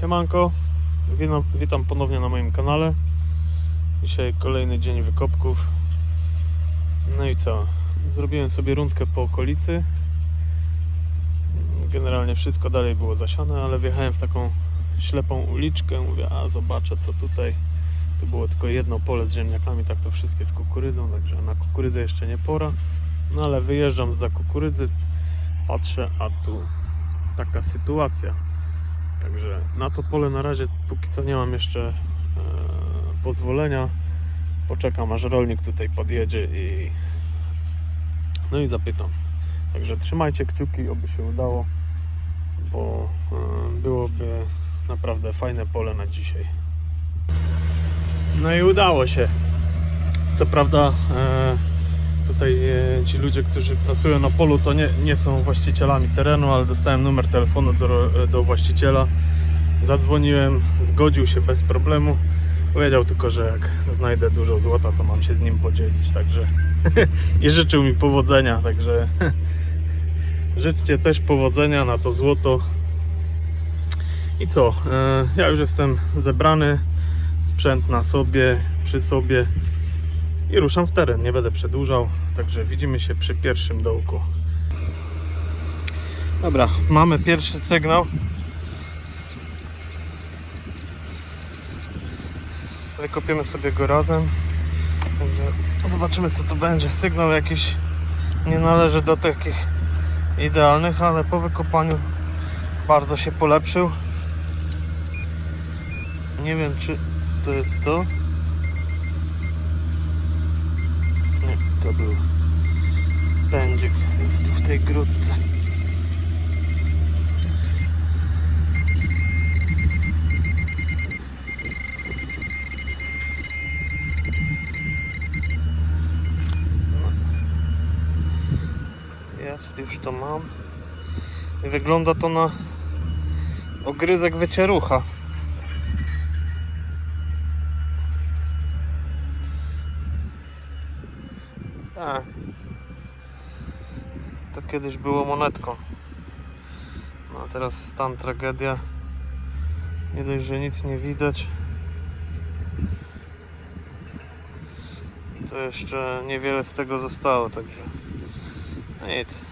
Siemanko, witam, ponownie na moim kanale. Dzisiaj kolejny dzień wykopków. No i co? Zrobiłem sobie rundkę po okolicy. Generalnie wszystko dalej było zasiane, ale wjechałem w taką ślepą uliczkę. Mówię, a zobaczę co tutaj. Tu było tylko jedno pole z ziemniakami, tak to wszystkie z kukurydzą, także na kukurydzę jeszcze nie pora. No ale wyjeżdżam za kukurydzy, patrzę, a tu taka sytuacja. Także na to pole na razie póki co nie mam jeszcze e, pozwolenia. Poczekam aż rolnik tutaj podjedzie i no i zapytam. Także trzymajcie kciuki, oby się udało, bo e, byłoby naprawdę fajne pole na dzisiaj. No i udało się. Co prawda e, tutaj e, ci ludzie, którzy pracują na polu, to nie, nie są właścicielami terenu, ale dostałem numer telefonu do, do właściciela. Zadzwoniłem, zgodził się bez problemu. Powiedział tylko, że jak znajdę dużo złota, to mam się z nim podzielić, także i życzył mi powodzenia, także życzcie też powodzenia na to złoto. I co? E, ja już jestem zebrany, sprzęt na sobie, przy sobie i ruszam w teren. Nie będę przedłużał, także widzimy się przy pierwszym dołku. Dobra, mamy pierwszy sygnał. Wykopiemy sobie go razem. Także zobaczymy co to będzie. Sygnał jakiś nie należy do takich idealnych, ale po wykopaniu bardzo się polepszył. Nie wiem czy to jest to. Nie, to był pędzik. Jest tu w tej grudce. Jest, już to mam. Wygląda to na ogryzek wycierucha. Kiedyś było monetką. No a teraz stan tragedia. Nie dość, że nic nie widać. To jeszcze niewiele z tego zostało, także nic.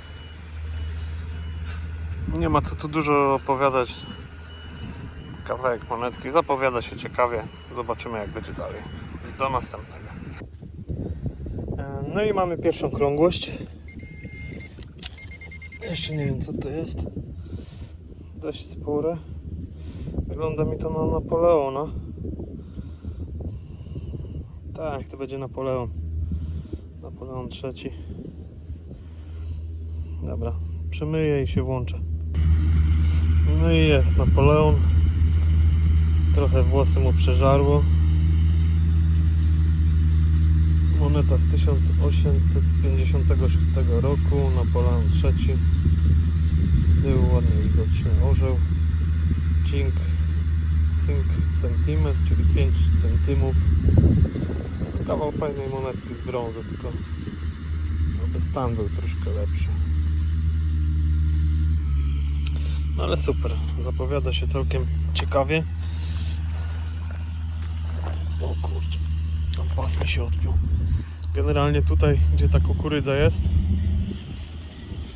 Nie ma co tu dużo opowiadać. Kawałek monetki zapowiada się ciekawie. Zobaczymy jak będzie dalej. Do następnego. E, No i mamy pierwszą krągłość. Jeszcze nie wiem co to jest. Dość spore. Wygląda mi to na Napoleona. Tak, to będzie Napoleon. Napoleon III. Dobra, przemyję i się włączę. No i jest Napoleon. Trochę włosy mu przeżarło. Moneta z 1856 roku, Napoleon III. Z tyłu ładnie widoczny orzeł. Cink, cink centimetr, czyli 5 centymów. Kawał fajnej monetki z brązu, tylko aby stan był troszkę lepszy. No ale super, zapowiada się całkiem ciekawie. O kurczę, tam pas mi się odpiął. Generalnie tutaj, gdzie ta kukurydza jest,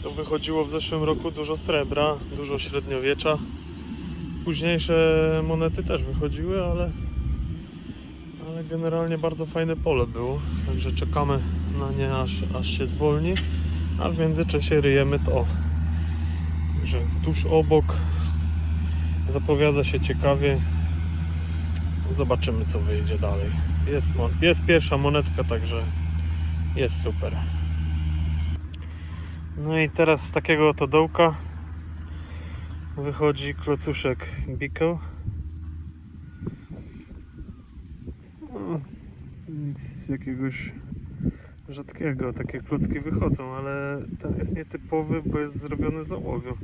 to wychodziło w zeszłym roku dużo srebra, dużo średniowiecza. Późniejsze monety też wychodziły, ale, ale generalnie bardzo fajne pole było. Także czekamy na nie aż, aż się zwolni, a w międzyczasie ryjemy to. Także tuż obok zapowiada się ciekawie. Zobaczymy co wyjdzie dalej. Jest, jest pierwsza monetka, także jest super. No i teraz z takiego oto dołka wychodzi klocuszek Bickel. No, Nic jakiegoś rzadkiego, takie klocki wychodzą, ale ten jest nietypowy, bo jest zrobiony z ołowiu.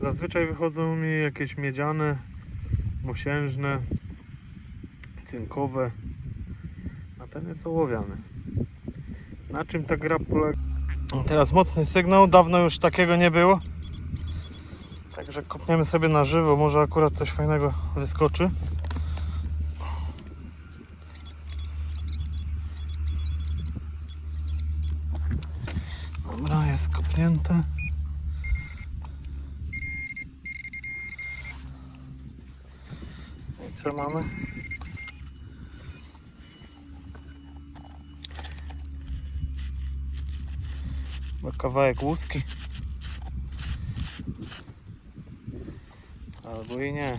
Zazwyczaj wychodzą mi jakieś miedziane, mosiężne, cynkowe, a ten jest ołowiany. Na czym ta gra polega? Teraz mocny sygnał, dawno już takiego nie było. Także kopniemy sobie na żywo, może akurat coś fajnego wyskoczy. Dobra, jest kopnięte. I co mamy? Chyba kawałek łuski. Albo i nie.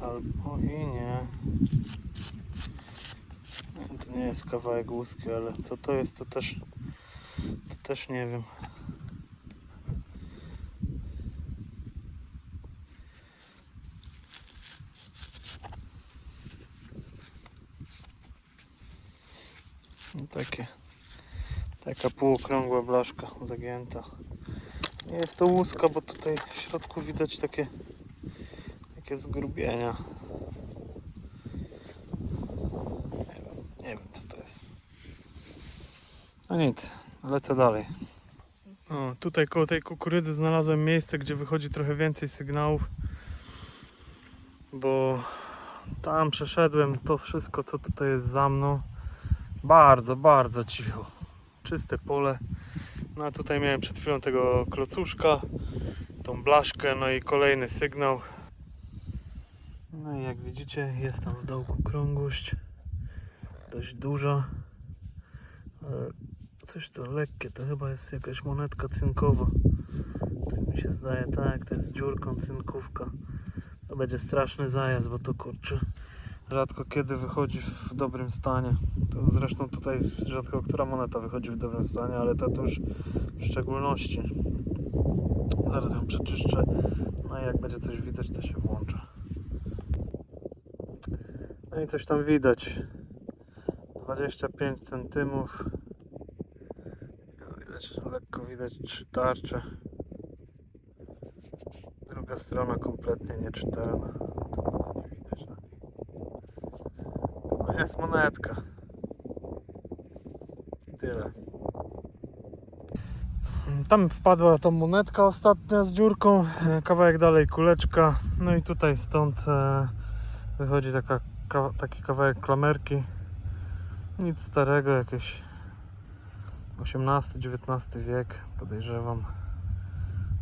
Albo i. Nie, To nie jest kawałek łuski, ale co to jest, to też, to też nie wiem. No takie, taka półokrągła blaszka zagięta. Nie jest to łuska, bo tutaj w środku widać takie, takie zgrubienia. Nie wiem, nie wiem co to jest. No nic, lecę dalej. O, tutaj koło tej kukurydzy znalazłem miejsce, gdzie wychodzi trochę więcej sygnałów. Bo tam przeszedłem to wszystko, co tutaj jest za mną. Bardzo, bardzo cicho. Czyste pole. No a tutaj miałem przed chwilą tego klocuszka, tą blaszkę, no i kolejny sygnał. No i jak widzicie jest tam w dołku krągłość, dość duża. Ale coś to lekkie, to chyba jest jakaś monetka cynkowa. Tak mi się zdaje, tak, to jest dziurką cynkówka. To będzie straszny zajazd, bo to kurczę rzadko kiedy wychodzi w dobrym stanie. To zresztą tutaj rzadko która moneta wychodzi w dobrym stanie, ale ta to już w szczególności. Zaraz ją przeczyszczę. No i jak będzie coś widać, to się włączę. No i coś tam widać. 25 centymów. Lekko widać trzy tarcze. Druga strona kompletnie nieczytelna. Tu nic nie widać na niej. To jest monetka. Tyle. Tam wpadła ta monetka ostatnia z dziurką, e, kawałek dalej kuleczka, no i tutaj stąd e, wychodzi taka, ka, taki kawałek klamerki. Nic starego, jakieś XVIII-XIX wiek, podejrzewam.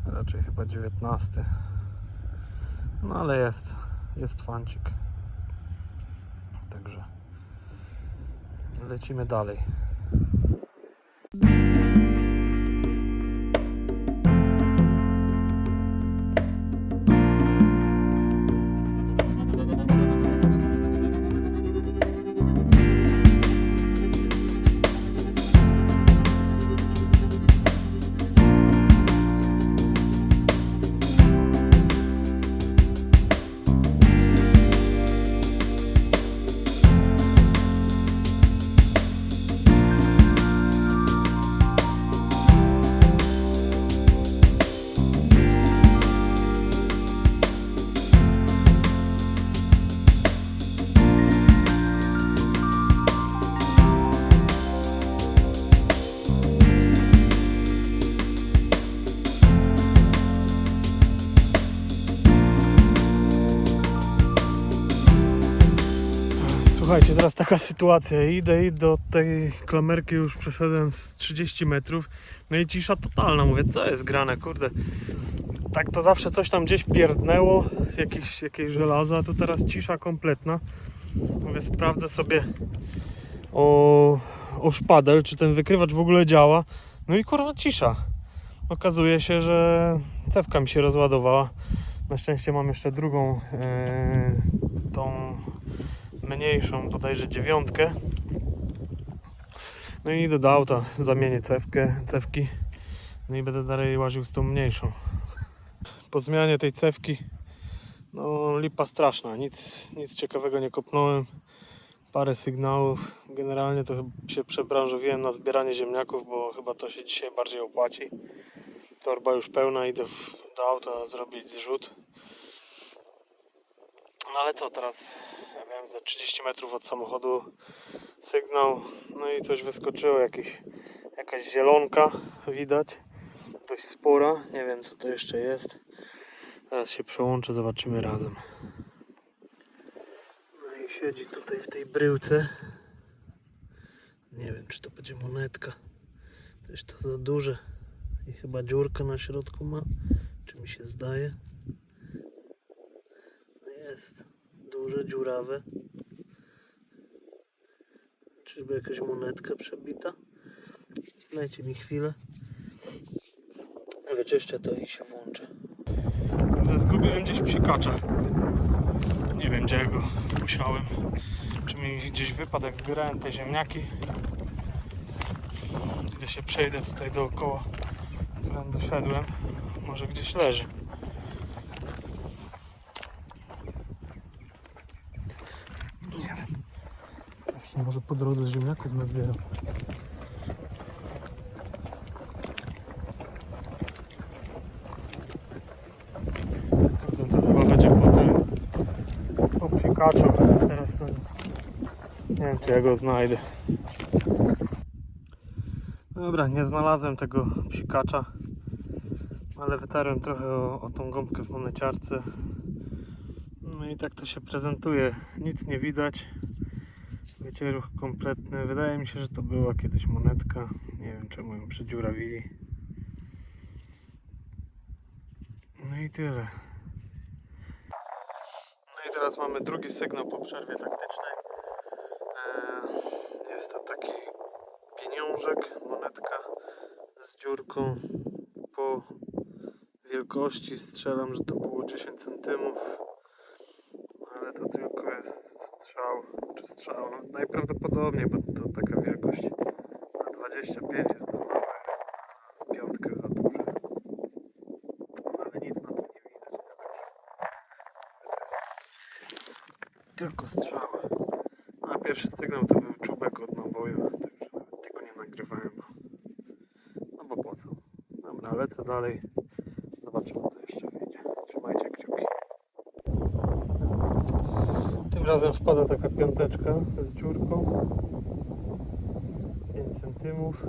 Raczej chyba XIX. No ale jest, jest fancik. Także lecimy dalej. Słuchajcie, teraz taka sytuacja. Idę i do tej klamerki już przeszedłem z 30 metrów. No i cisza totalna. Mówię, co jest grane, kurde. Tak to zawsze coś tam gdzieś pierdnęło, jakieś, jakieś żelazo, a tu teraz cisza kompletna. Mówię, sprawdzę sobie o, o szpadel, czy ten wykrywacz w ogóle działa. No i kurwa cisza. Okazuje się, że cewka mi się rozładowała. Na szczęście mam jeszcze drugą, e, tą mniejszą, bodajże dziewiątkę. No i do auta, zamienię cewkę, cewki. No i będę dalej łaził z tą mniejszą. Po zmianie tej cewki, no lipa straszna, nic, nic ciekawego nie kopnąłem. Parę sygnałów. Generalnie to się przebranżowiłem na zbieranie ziemniaków, bo chyba to się dzisiaj bardziej opłaci. Torba już pełna, idę do auta zrobić zrzut. No ale co teraz? Ja wiem, za 30 metrów od samochodu sygnał, no i coś wyskoczyło, jakieś, jakaś zielonka widać. dość spora. Nie wiem co to jeszcze jest. Teraz się przełączę, zobaczymy razem. No i siedzi tutaj w tej bryłce. Nie wiem czy to będzie monetka. Coś to za duże. I chyba dziurka na środku ma. Czy mi się zdaje? Jest. Duże, dziurawe. Czyżby jakaś monetka przebita? Dajcie mi chwilę. Wyczyszczę to i się włączę. Zgubiłem gdzieś psikacza. Nie wiem gdzie go musiałem. Czy mi gdzieś wypadł jak zbierałem te ziemniaki. Gdy się przejdę tutaj dookoła, którym doszedłem, może gdzieś leży. Nie wiem. Może po drodze ziemniaków nazbieram. Kurde, To chyba będzie po tym po psikaczu. Teraz to nie wiem czy ja go znajdę. Dobra, nie znalazłem tego psikacza, ale wytarłem trochę o, o tą gąbkę w moneciarce. No i tak to się prezentuje. Nic nie widać. Wycieruch kompletny. Wydaje mi się, że to była kiedyś monetka. Nie wiem czemu ją przedziurawili. No i tyle. No i teraz mamy drugi sygnał po przerwie taktycznej. Eee, Jest to taki pieniążek, monetka z dziurką po wielkości. Strzelam, że to było 10 cm. Ale to tylko jest strzał, czy strzał. No, najprawdopodobniej, bo to taka wielkość na 25 jest to małe. Piątkę za duże. Ale nic na tym nie widać. Tylko strzał. A pierwszy sygnał to był czubek od naboju, także tego nie nagrywałem, no bo po co. Dobra, lecę dalej. Zobaczymy co jeszcze wyjdzie. Trzymajcie kciuki. Tym razem wpada taka piąteczka z dziurką. 5 centymów.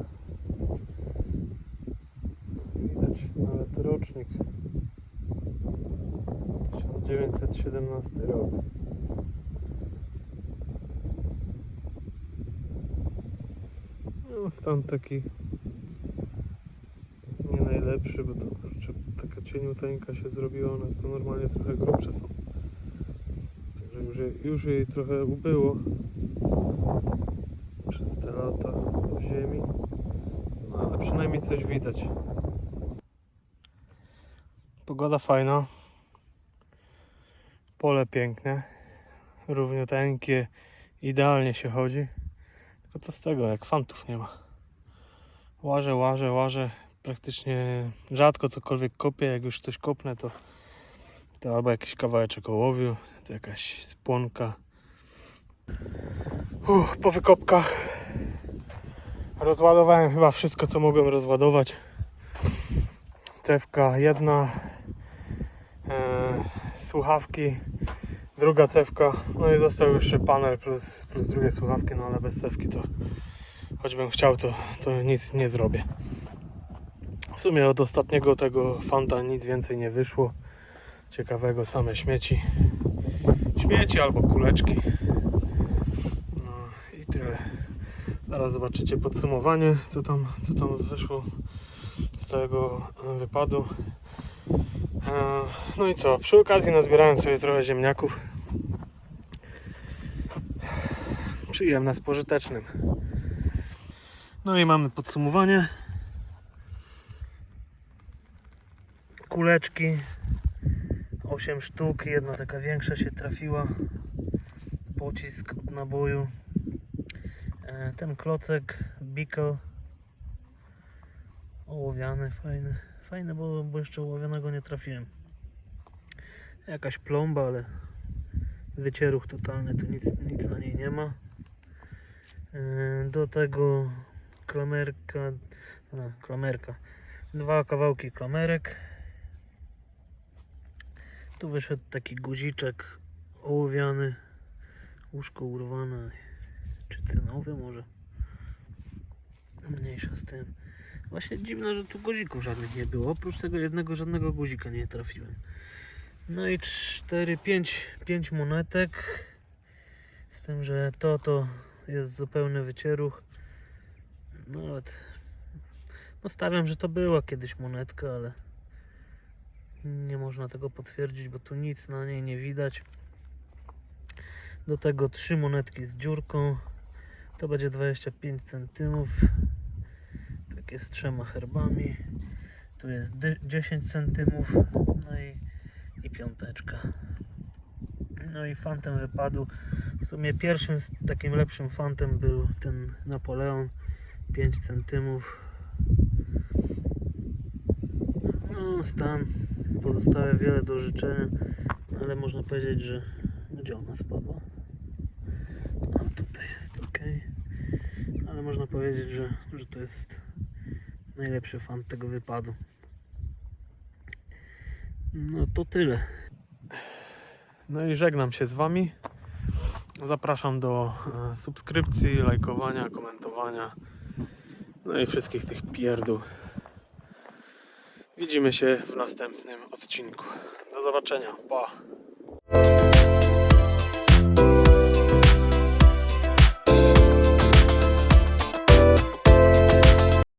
Widać nawet rocznik. 1917 rok. No, stan taki nie najlepszy, bo to taka cieniuteńka się zrobiła, one to normalnie trochę grubsze są. Także już, jej- już jej trochę ubyło przez te lata w ziemi. No ale przynajmniej coś widać. Pogoda fajna. Pole piękne. Równiuteńkie. Idealnie się chodzi. Tylko co z tego, jak fantów nie ma. Łażę, łażę, łażę. Praktycznie rzadko cokolwiek kopię. Jak już coś kopnę, to, to albo jakiś kawałeczek ołowiu, to jakaś spłonka. Uff, po wykopkach rozładowałem chyba wszystko, co mogłem rozładować. Cewka jedna, e, słuchawki, druga cewka, no i został jeszcze panel plus, plus drugie słuchawki, no ale bez cewki to choćbym chciał, to, to nic nie zrobię. W sumie od ostatniego tego fanta nic więcej nie wyszło. Ciekawego, same śmieci. Śmieci albo kuleczki. No i tyle. Zaraz zobaczycie podsumowanie, co tam, co tam wyszło z całego e, wypadu. E, No i co, przy okazji nazbierałem sobie trochę ziemniaków. Przyjemne z pożytecznym. No i mamy podsumowanie. Kuleczki 8 sztuk, jedna taka większa się trafiła. Pocisk od naboju. E, Ten klocek Bickel ołowiany, fajny. Fajny, bo, bo jeszcze ołowianego nie trafiłem. Jakaś plomba, ale wycieruch totalny, tu nic, nic na niej nie ma. E, Do tego klamerka, no, klamerka. Dwa kawałki klamerek. Tu wyszedł taki guziczek ołowiany, łóżko urwane, czy cynowy może. Mniejsza z tym. Właśnie dziwne, że tu guzików żadnych nie było. Oprócz tego jednego żadnego guzika nie trafiłem. No i 4, 5, 5 monetek. Z tym, że to to jest zupełny wycieruch. Nawet no stawiam, że to była kiedyś monetka, ale nie można tego potwierdzić, bo tu nic na niej nie widać. Do tego trzy monetki z dziurką. To będzie 25 cm. Takie z trzema herbami. Tu jest dy- 10 cm. No i, i piąteczka. No i fantem wypadł. W sumie pierwszym takim lepszym fantem był ten Napoleon 5 cm. No, stan pozostawia wiele do życzenia, ale można powiedzieć, że gdzie ona spadła? A tutaj jest ok. Ale można powiedzieć, że, że to jest najlepszy fan tego wypadu. No to tyle. No i żegnam się z Wami. Zapraszam do e, subskrypcji, lajkowania, komentowania. No i wszystkich tych pierdół. Widzimy się w następnym odcinku. Do zobaczenia. Pa!